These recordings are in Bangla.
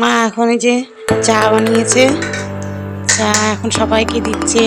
মা এখন এই যে চা বানিয়েছে। চা এখন সবাইকে দিচ্ছে।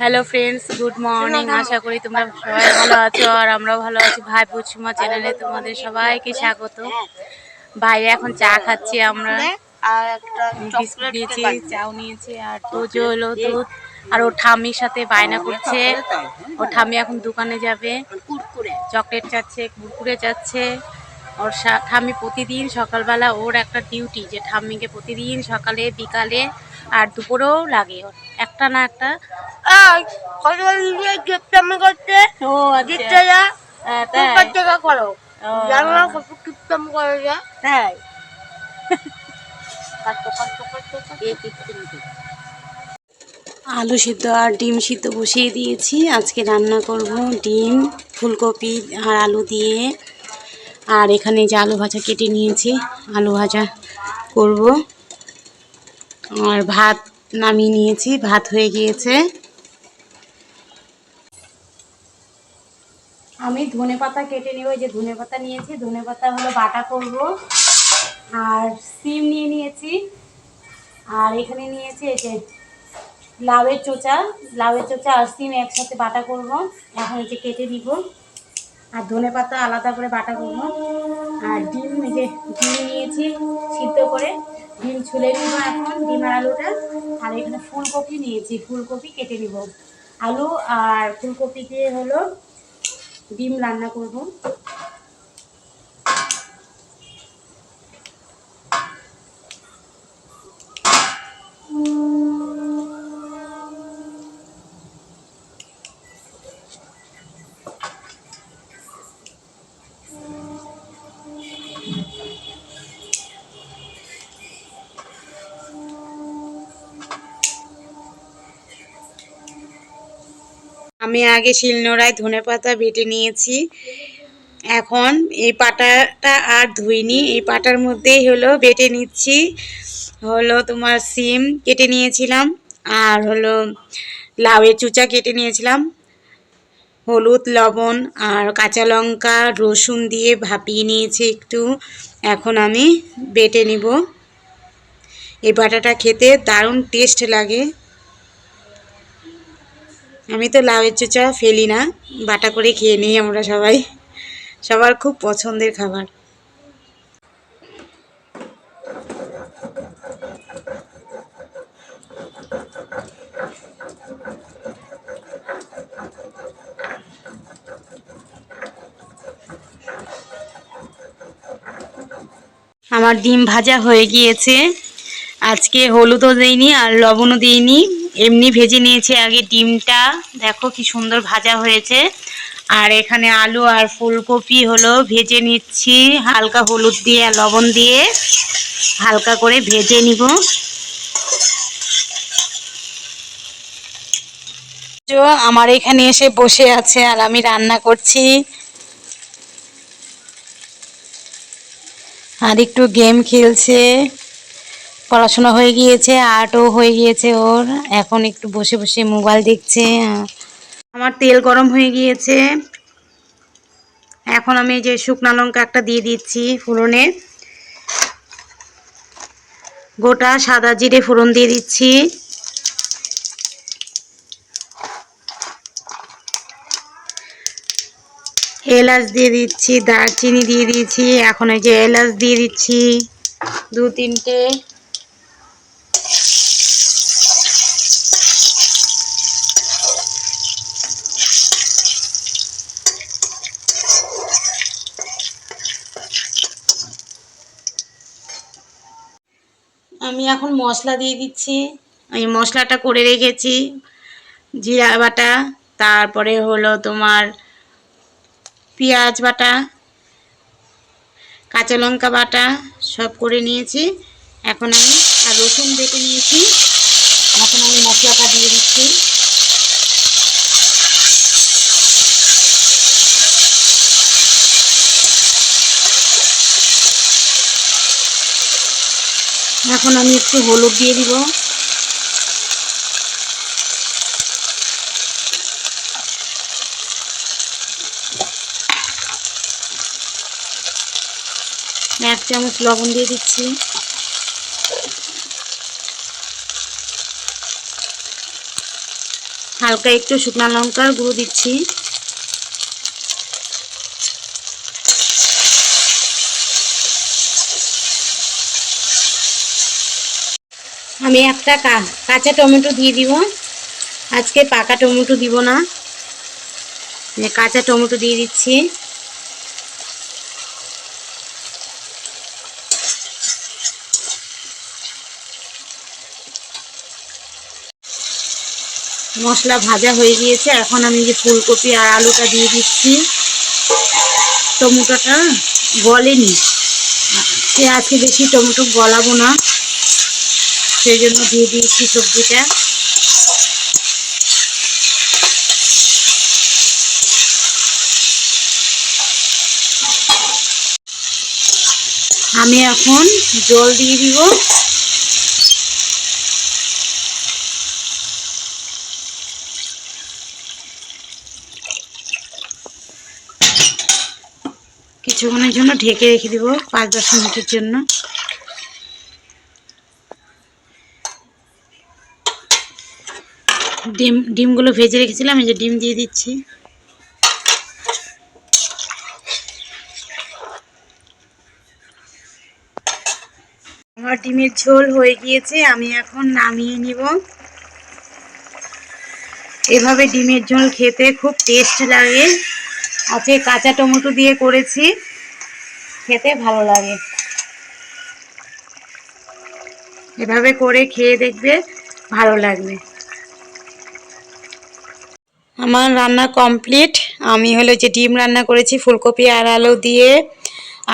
হ্যালো ফ্রেন্ডস গুড মর্নিং আশা করি তোমরা সবাই ভালো আছো আর আমরাও ভালো আছি। ভাই পুচুমা চ্যানেলে তোমাদের সবাইকে স্বাগত। ভাই এখন চা খাচ্ছি আমরা। চকলেট চাও নিয়েছি আর তোজো হলো দুধ আর ও ঠাম্মির সাথে বায়না করছে। ও ঠাম্মি এখন দোকানে যাবে। চকলেট চাচ্ছে কুরকুরে চাচ্ছে। ওর সা- ঠাম্মি প্রতিদিন সকালবেলা ওর একটা ডিউটি যে ঠাম্মিকে প্রতিদিন সকালে বিকালে আর দুপুরেও লাগে ওর। একটা না একটা। করতে। ও করো। তাই। আলু সিদ্ধ আর ডিম সিদ্ধ বসিয়ে দিয়েছি। আজকে রান্না করব ডিম ফুলকপি আর আলু দিয়ে। আর এখানে যে আলু ভাজা কেটে নিয়েছি, আলু ভাজা করব। আর ভাত নামিয়ে নিয়েছি, ভাত হয়ে গিয়েছে। আমি ধনে পাতা কেটে নেব যে ধনে পাতা নিয়েছি, ধনে পাতা হলো বাটা করব। আর সিম নিয়ে নিয়েছি, আর এখানে নিয়েছি এই যে লাউয়ের চোচা লাউয়ের চোচা আর সিম একসাথে বাটা করব। এখন এই যে কেটে দিব আর ধনে পাতা আলাদা করে বাটা করব। আর ডিম যে ডিম নিয়েছি সিদ্ধ করে, ডিম ছুলে নিব এখন, ডিম আর আলুটা। আর এখানে ফুলকপি নিয়েছি, ফুলকপি কেটে নিব। আলু আর ফুলকপি দিয়ে হলো ডিম রান্না করব। আমি আগে শিলনোড়ায় ধনে পাতা বেটে নিয়েছি। এখন এই পাটাটা আর ধুইনি। এই পাটার মধ্যেই হলো বেটে নিচ্ছি। হলো তোমার সিম কেটে নিয়েছিলাম আর হলো লাউয়ের চুচা কেটে নিয়েছিলাম। হলুদ, লবণ আর কাঁচা লঙ্কা, রসুন দিয়ে ভাপিয়ে নিয়েছি একটু। এখন আমি বেটে নিব। এই বাটাটা খেতে দারুণ টেস্ট লাগে। আমি তো লাউয়ের চোচা ফেলি না, বাটা করে খেয়ে নিই আমরা সবাই। সবার খুব পছন্দের খাবার। আমার ডিম ভাজা হয়ে গিয়েছে। আজকে হলুদও দিইনি আর লবণও দিইনি। এমনি ভেজে নিয়েছি আগে ডিমটা। দেখো কি সুন্দর ভাজা হয়েছে। আর এখানে আলু আর ফুলকপি হলো, ভেজে নিচ্ছি। হালকা হলুদ দিয়ে আর লবণ দিয়ে হালকা করে ভেজে নিব। আমার এখানে এসে বসে আছে আর আমি রান্না করছি। আর একটু গেম খেলছে। পড়াশোনা হয়ে গিয়েছে, আর্টও হয়ে গিয়েছে ওর। এখন একটু বসে বসে মোবাইল দেখছে। আমার তেল গরম হয়ে গিয়েছে। এখন আমি যে শুকনা লঙ্কা একটা দিয়ে দিচ্ছি ফোড়নে। গোটা সাদা জিরে ফোড়ন দিয়ে দিচ্ছি। এলাচ দিয়ে দিচ্ছি, দারচিনি দিয়ে দিয়েছি এখন এই যে এলাচ দিয়ে দিচ্ছি। দু তিনটে আমি এখন মশলা দিয়ে দিচ্ছি। আমি মশলাটা করে রেখেছি, জিরা বাটা, তারপরে হলো তোমার পেঁয়াজ বাটা, কাঁচা লঙ্কা বাটা, সব করে নিয়েছি। এখন আমি আর রসুন বেটে নিয়েছি। এখন আমি মশলাটা দিয়ে দিচ্ছি। এখন আমি একটু হলুদ দিয়ে দিব। এক চামচ লবণ দিয়ে দিচ্ছি। হালকা একটু শুকনো লঙ্কার গুঁড়ো দিচ্ছি। আমি একটা কাঁচা টমেটো দিয়ে দিব। আজকে পাকা টমেটো দিব না। কাঁচা টমেটো দিয়ে দিচ্ছি। মশলা ভাজা হয়ে গিয়েছে। এখন আমি যে ফুলকপি আর আলুটা দিয়ে দিচ্ছি। টমেটোটা গলেনি। আজকে বেশি টমেটো গলাবো না। সেই জন্য দিয়ে দিয়েছি সবজিটা। আমি এখন জল দিয়ে দিব। কিছুক্ষণের জন্য ঢেকে রেখে দিব, পাঁচ দশ মিনিটের জন্য। ডিম, ডিমগুলো ভেজে রেখেছিলাম, এই যে ডিম দিয়ে দিচ্ছি। আমার ডিমের ঝোল হয়ে গিয়েছে, আমি এখন নামিয়ে নিব। এভাবে ডিমের ঝোল খেতে খুব টেস্ট লাগে। আজকে কাঁচা টমেটো দিয়ে করেছি, খেতে ভালো লাগে। এভাবে করে খেয়ে দেখবে ভালো লাগবে। আমার রান্না কমপ্লিট। আমি হলো যে ডিম রান্না করেছি, ফুলকপি আর আলু দিয়ে।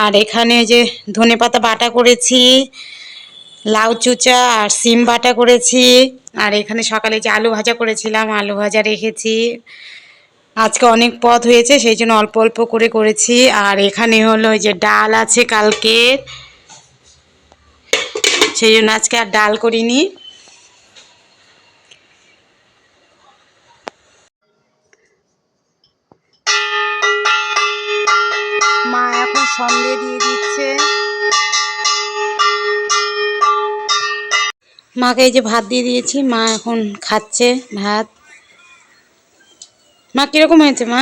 আর এখানে যে ধনেপাতা বাটা করেছি, লাউ চুচা আর সিম বাটা করেছি। আর এখানে সকালে যে আলু ভাজা করেছিলাম, আলু ভাজা রেখেছি। আজকে অনেক পথ হয়েছে, সেই জন্য অল্প অল্প করে করেছি। আর এখানে হলো যে ডাল আছে কালকের। সেই জন্য আজকে আর ডাল করিনি। সন্ধে দিয়ে দিচ্ছে। মাকে এই যে ভাত দিয়ে দিয়েছি মা এখন খাচ্ছে ভাত। মা কীরকম হয়েছে মা?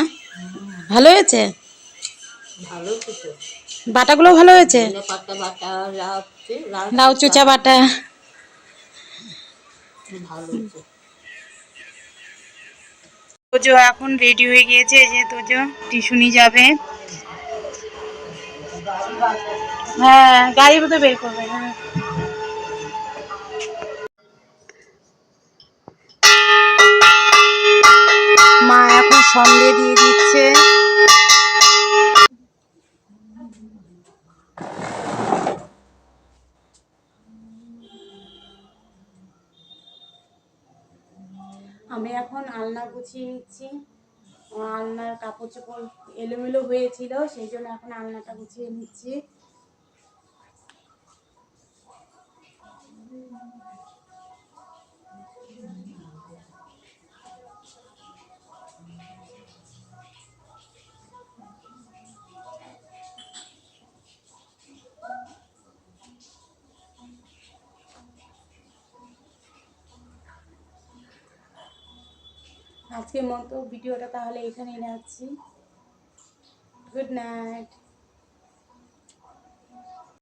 ভালো হয়েছে? বাটাগুলো ভালো হয়েছে? লাউ চুচা বাটা। তোজো এখন রেডি হয়ে গিয়েছে এই যে তোজো টিউশনি যাবে। হ্যাঁ গাড়ি মতো বের করবে হ্যাঁ। মা এখন সন্ধে দিয়ে দিচ্ছে। আমি এখন আলনা গুছিয়ে নিচ্ছি। আলনার কাপড় চোপড় এলোমেলো হয়েছিল সেই জন্য এখন আলনাটা গুছিয়ে নিচ্ছি। আজকের মতো ভিডিওটা তাহলে এখানেই রাখছি। Good night